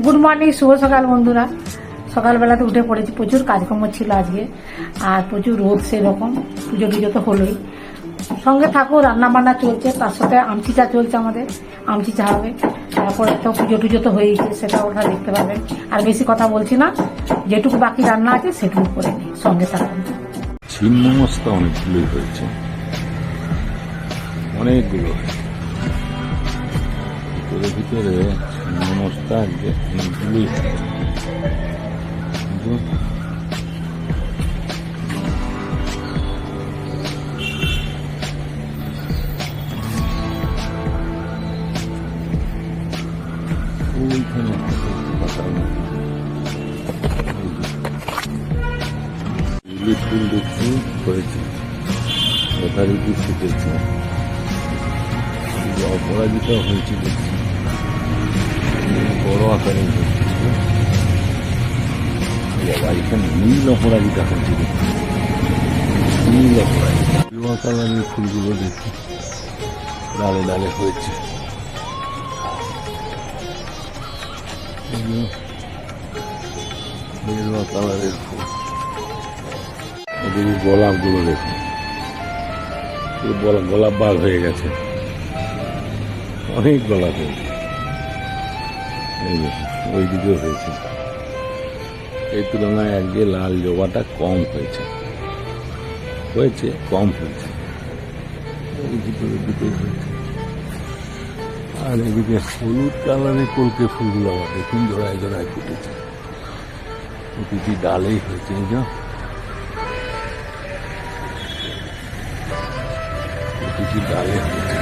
Good morning শুভ সকাল বন্ধুরা। সকালবেলাতে উঠে পড়েছি, প্রচুর কাজকর্ম ছিল আজকে, আর প্রচুর রোদ সেরকম, পুজো টুজো তো হলোই। সঙ্গে থাকো রান্না বান্না চলছে, তার সাথে আমচি চা চলছে আমাদের আমচি চা হবে। তারপরে তো পুজো টুজো তো হয়েইছে, সেটা ওরা দেখতে পাবেন আর বেশি কথা বলছি না, যেটুকু বাকি রান্না আছে, সেটুকু করে নিই, সঙ্গে থাকুন। ছিন্ন মস্তা অনেকগুলোই হয়েছে। অনেকগুলো হয়েছে। পাতার মতো। এই যে। লিলি ফুল দেখছি হয়েছে যথারীতি যে অপরাজিতা হয়েছে দেখছি বড় আকারে হয়েছে। বাবা এখানে নীল কালারের ফুলগুলো দেখি ডালে দেখুন। গোলাপ গোলাপ বাগ হয়ে গেছে। অনেক গোলাপ হয়েছে। ওই দিকেও হয়েছে। এই তুলনায় আজকে লাল জবাটা কম হয়েছে। হয়েছে, কম হয়েছে। দিকে আর এদিকে হলুদ কালারের কলকে ফুলগুলো আবার দেখুন, জোড়ায় জোড়ায় ফুটেছে। প্রতিটি ডালেই হয়েছে, এই প্রতিটি ডালে হয়েছে।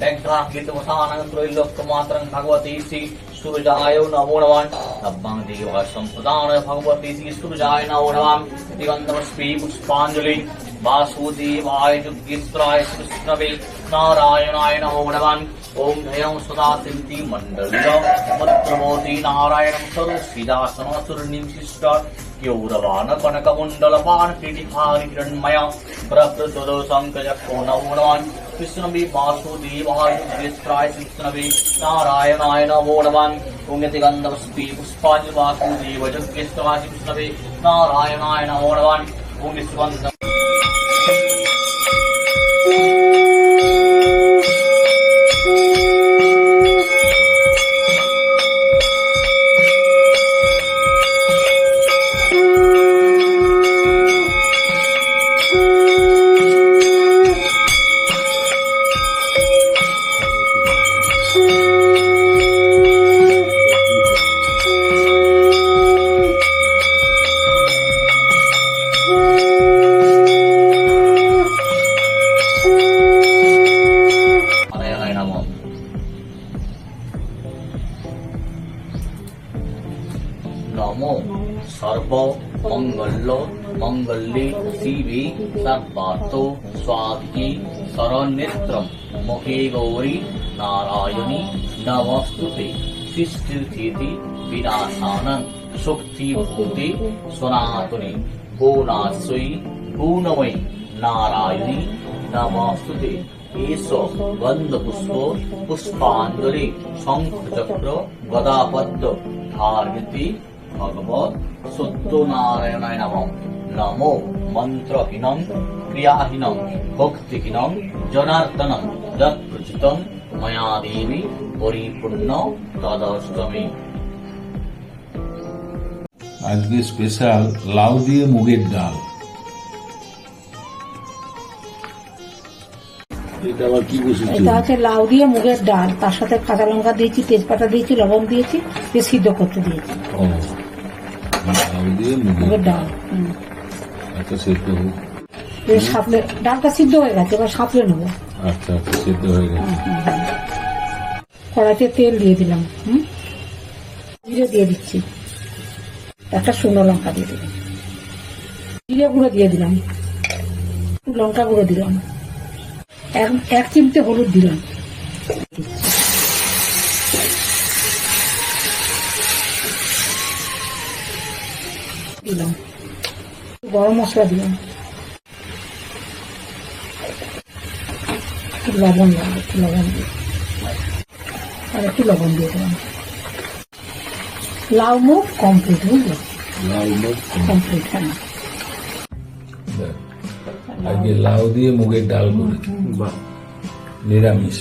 कीर्तवसानन्द्रैलोक्तमात्रं भगवती श्री सूरजाय नमो नमः नब्बां देवसम्प्रदाय भगवती श्री सूरजाय नमो नमः दिवन्दमस्मि पुष्पाञ्जलि वासुदेवाय जुगीश्वराय कृष्णवे नारायणाय नमो नमः ॐ ह्यं सदा सिद्धि मण्डलिमत्रमोति नारायणं सरोसीदासनसुरनिं शिष्ट यौरवान कनककुण्डलपान क्रीडिभारिकिरण्मय प्रकृतदोषङ्कजक्रो नमो नमः कृष्णवे वासुदेवाय जुगेन्द्राय कृष्णवे नारायणाय नमो नमः ॐ यतिगन्धमस्ति पुष्पाञ्जलि वासुदेव जुगेन्द्राय कृष्णवे नारायणाय नमो नमः নমঃ সর্ব মঙ্গল মঙ্গলে শিবে সর্বার্থ স্বাধিকে শরণ্যেত্রম মুখে গৌরী নারায়ণী নমস্তুতে সৃষ্টিস্থিতি বিনাশানং শক্তিভূতে সনাতনে গুণাশ্রয়ী গুণময়ী নারায়ণী নমস্তুতে এস গন্ধপুষ্প পুষ্পাঞ্জলি শঙ্খচক্র গদাপদ্ম ধার্মিতি ভগবত সত্যনারায়ণায় নম নমো মন্ত্রহীনং ক্রিয়াহীনং ভক্তিহীনং জনার্দনং যৎ প্রচিতং ময়া দেবী পরিপূর্ণ তদষ্টমী আজকে স্পেশাল লাউ দিয়ে মুগের ডাল। এটা হচ্ছে লাউ দিয়ে মুগের ডাল। তার সাথে কাঁচা লঙ্কা দিয়েছি তেজপাতা দিয়েছি লবণ দিয়েছি দিয়ে সিদ্ধ করতে দিয়েছি। দিয়ে মুগের ডাল। আচ্ছা সেদ্ধ হোক সাপলে ডালটা সিদ্ধ হয়ে গেছে এবার সাপলে নেব। আচ্ছা আচ্ছা সেদ্ধ হয়ে গেছে। কড়াইতে তেল দিয়ে দিলাম হুম। জিরে দিয়ে দিচ্ছি। একটা শুকনো লঙ্কা দিয়ে দিলাম। জিরে গুঁড়ো দিয়ে দিলাম। লঙ্কা গুঁড়ো দিলাম। এক এক চিমটে হলুদ দিলাম। গরম মশলা দিলাম একটু লবণ লাগবে একটু লবণ দিয়ে। আর একটু লবণ দিয়ে দিলাম। লাউ মুখ কমপ্লিট বুঝলো? লাউ মুগ কমপ্লিট হ্যাঁ। আজকে লাউ দিয়ে মুগের ডাল বাহ। নিরামিষ।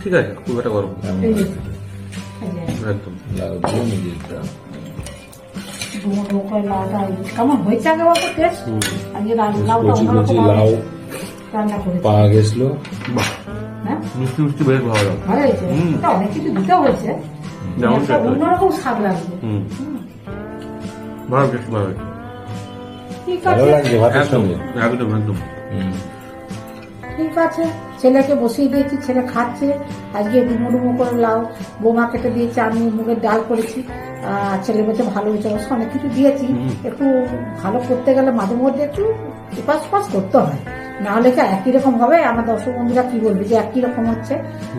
ঠিক আছে খুব একটা গরম। একদম। লাউ দিয়ে মুগের ডাল। পাওয়া গেছিল হ্যাঁ মিষ্টি মিষ্টি বেশ ভালো লাগে ভালো দিতে হয়েছে অন্যরকম স্বাদ লাগবে ভালো ভালো লাগছে ভাতের সঙ্গে একদম একদম। ঠিক আছে ছেলেকে বসিয়ে দিয়েছি ছেলে খাচ্ছে। আজকে ডুমো ডুমো করে লাউ বোমা কেটে দিয়েছি আমি মুগের ডাল করেছি। আর ছেলে বলছে ভালো হয়েছে অবশ্য অনেক কিছু দিয়েছি। একটু ভালো করতে গেলে মাঝে মধ্যে একটু উপাস উপাস করতে হয়। না হলে কি একই রকম হবে? আমার দর্শক বন্ধুরা কি বলবে যে একই রকম হচ্ছে?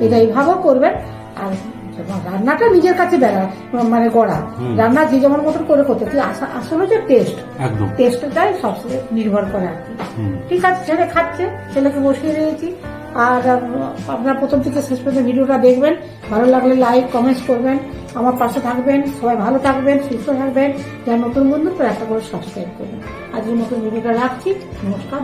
এটা এইভাবেও করবেন। আর রান্নাটা নিজের কাছে বেড়া মানে গড়া। রান্না যে যেমন মতন করে করতে আসলে যে টেস্ট টেস্টটাই সবচেয়ে নির্ভর করে আর কি। ঠিক আছে ছেলে খাচ্ছে ছেলেকে বসিয়ে দিয়েছি। আর আপনার প্রথম থেকে শেষ পর্যন্ত ভিডিওটা দেখবেন। ভালো লাগলে লাইক কমেন্টস করবেন। আমার পাশে থাকবেন সবাই ভালো থাকবেন সুস্থ থাকবেন। যারা নতুন বন্ধু তো একটা করে সাবস্ক্রাইব করবেন। আজকের নতুন ভিডিওটা রাখছি। নমস্কার